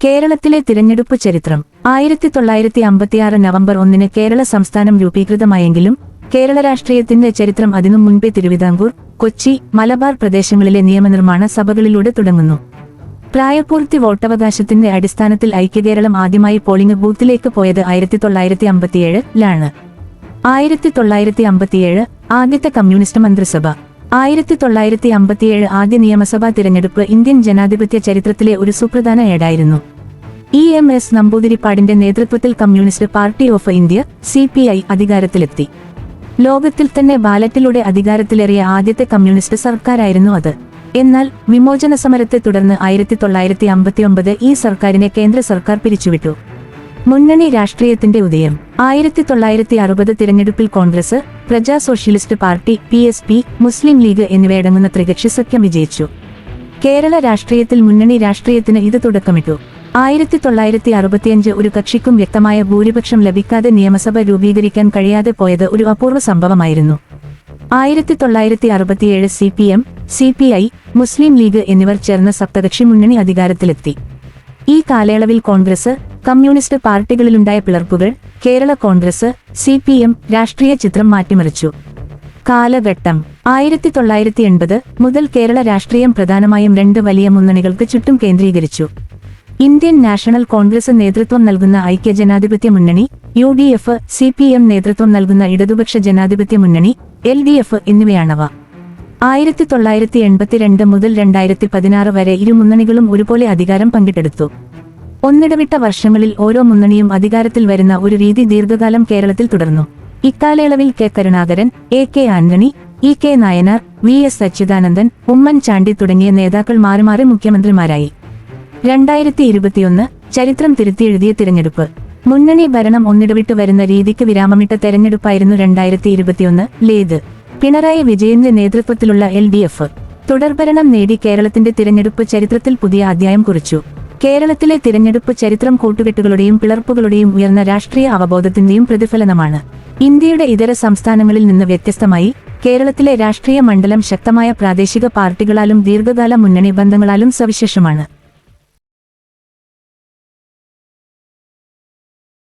കേരളത്തിലെ തിരഞ്ഞെടുപ്പ് ചരിത്രം ആയിരത്തി തൊള്ളായിരത്തി അമ്പത്തിയാറ് നവംബർ ഒന്നിന് കേരള സംസ്ഥാനം രൂപീകൃതമായെങ്കിലും കേരള രാഷ്ട്രീയത്തിന്റെ ചരിത്രം അതിനു മുൻപേ തിരുവിതാംകൂർ കൊച്ചി മലബാർ പ്രദേശങ്ങളിലെ നിയമനിർമ്മാണ സഭകളിലൂടെ തുടങ്ങുന്നു. പ്രായപൂർത്തി വോട്ടവകാശത്തിന്റെ അടിസ്ഥാനത്തിൽ ഐക്യകേരളം ആദ്യമായി പോളിംഗ് ബൂത്തിലേക്ക് പോയത് ആയിരത്തി തൊള്ളായിരത്തി അമ്പത്തിയേഴിലാണ് ആയിരത്തി തൊള്ളായിരത്തി അമ്പത്തിയേഴ് ആദ്യത്തെ കമ്മ്യൂണിസ്റ്റ് മന്ത്രിസഭ. ആയിരത്തി തൊള്ളായിരത്തി അമ്പത്തിയേഴ് ആദ്യ നിയമസഭാ തിരഞ്ഞെടുപ്പ് ഇന്ത്യൻ ജനാധിപത്യ ചരിത്രത്തിലെ ഒരു സുപ്രധാന ഏടായിരുന്നു. ഇ എം എസ് നമ്പൂതിരിപ്പാടിന്റെ നേതൃത്വത്തിൽ Communist Party of India C P I അധികാരത്തിലെത്തി. ലോകത്തിൽ തന്നെ ബാലറ്റിലൂടെ അധികാരത്തിലേറിയ ആദ്യത്തെ കമ്മ്യൂണിസ്റ്റ് സർക്കാരായിരുന്നു അത്. എന്നാൽ വിമോചന സമരത്തെ തുടർന്ന് ആയിരത്തി തൊള്ളായിരത്തി അമ്പത്തിയൊമ്പത് ഈ സർക്കാരിനെ കേന്ദ്ര സർക്കാർ പിരിച്ചുവിട്ടു. മുന്നണി രാഷ്ട്രീയത്തിന്റെ ഉദയം. ആയിരത്തി തൊള്ളായിരത്തി അറുപത് തിരഞ്ഞെടുപ്പിൽ Congress Praja Socialist Party P S P Muslim League എന്നിവയടങ്ങുന്ന ത്രികക്ഷി സഖ്യം വിജയിച്ചു. കേരള രാഷ്ട്രീയത്തിൽ മുന്നണി രാഷ്ട്രീയത്തിന് ഇത് തുടക്കമിട്ടു. ആയിരത്തി തൊള്ളായിരത്തി അറുപത്തിയഞ്ച് ഒരു കക്ഷിക്കും വ്യക്തമായ ഭൂരിപക്ഷം ലഭിക്കാതെ നിയമസഭ രൂപീകരിക്കാൻ കഴിയാതെ പോയത് ഒരു അപൂർവ സംഭവമായിരുന്നു. ആയിരത്തി തൊള്ളായിരത്തി അറുപത്തിയേഴ് C P M C P I Muslim League എന്നിവർ ചേർന്ന സപ്തകക്ഷി മുന്നണി അധികാരത്തിലെത്തി. ഈ കാലയളവിൽ കോൺഗ്രസ് കമ്മ്യൂണിസ്റ്റ് പാർട്ടികളിലുണ്ടായ പിളർപ്പുകൾ Kerala Congress C P M രാഷ്ട്രീയ ചിത്രം മാറ്റിമറിച്ചു. കാലഘട്ടം. ആയിരത്തി തൊള്ളായിരത്തി എൺപത് മുതൽ കേരള രാഷ്ട്രീയം പ്രധാനമായും രണ്ട് വലിയ മുന്നണികൾക്ക് ചുറ്റും കേന്ദ്രീകരിച്ചു. ഇന്ത്യൻ നാഷണൽ കോൺഗ്രസ് നേതൃത്വം നൽകുന്ന ഐക്യ ജനാധിപത്യ മുന്നണി U D F C P M നേതൃത്വം നൽകുന്ന ഇടതുപക്ഷ ജനാധിപത്യ മുന്നണി എൽ ഡി എഫ് എന്നിവയാണവ. ആയിരത്തി തൊള്ളായിരത്തി എൺപത്തിരണ്ട് മുതൽ രണ്ടായിരത്തി പതിനാറ് വരെ ഇരു മുന്നണികളും ഒരുപോലെ അധികാരം പങ്കിട്ടെടുത്തു. ഒന്നിടവിട്ട വർഷങ്ങളിൽ ഓരോ മുന്നണിയും അധികാരത്തിൽ വരുന്ന ഒരു രീതി ദീർഘകാലം കേരളത്തിൽ തുടർന്നു. ഇക്കാലയളവിൽ K Karunakaran A K Antony E K Nayanar V S Achuthanandan Oommen Chandy തുടങ്ങിയ നേതാക്കൾ മാറി മാറി മുഖ്യമന്ത്രിമാരായി. രണ്ടായിരത്തി ഇരുപത്തിയൊന്ന് ചരിത്രം തിരുത്തിയെഴുതിയ തിരഞ്ഞെടുപ്പ്. മുന്നണി ഭരണം ഒന്നിടവിട്ട് വരുന്ന രീതിക്ക് വിരാമമിട്ട തെരഞ്ഞെടുപ്പായിരുന്നു രണ്ടായിരത്തി ഇരുപത്തിയൊന്ന് ലേത്. പിണറായി വിജയന്റെ നേതൃത്വത്തിലുള്ള എൽ ഡി എഫ്. തുടർഭരണം നേടി കേരളത്തിന്റെ തിരഞ്ഞെടുപ്പ് ചരിത്രത്തിൽ പുതിയ അധ്യായം കുറിച്ചു. കേരളത്തിലെ തിരഞ്ഞെടുപ്പ് ചരിത്രം കൂട്ടുകെട്ടുകളുടെയും പിളർപ്പുകളുടെയും ഉയർന്ന രാഷ്ട്രീയ അവബോധത്തിന്റെയും പ്രതിഫലനമാണ്. ഇന്ത്യയുടെ ഇതര സംസ്ഥാനങ്ങളിൽ നിന്ന് വ്യത്യസ്തമായി കേരളത്തിലെ രാഷ്ട്രീയ മണ്ഡലം ശക്തമായ പ്രാദേശിക പാർട്ടികളാലും ദീർഘകാല മുന്നണി ബന്ധങ്ങളാലും സവിശേഷമാണ്.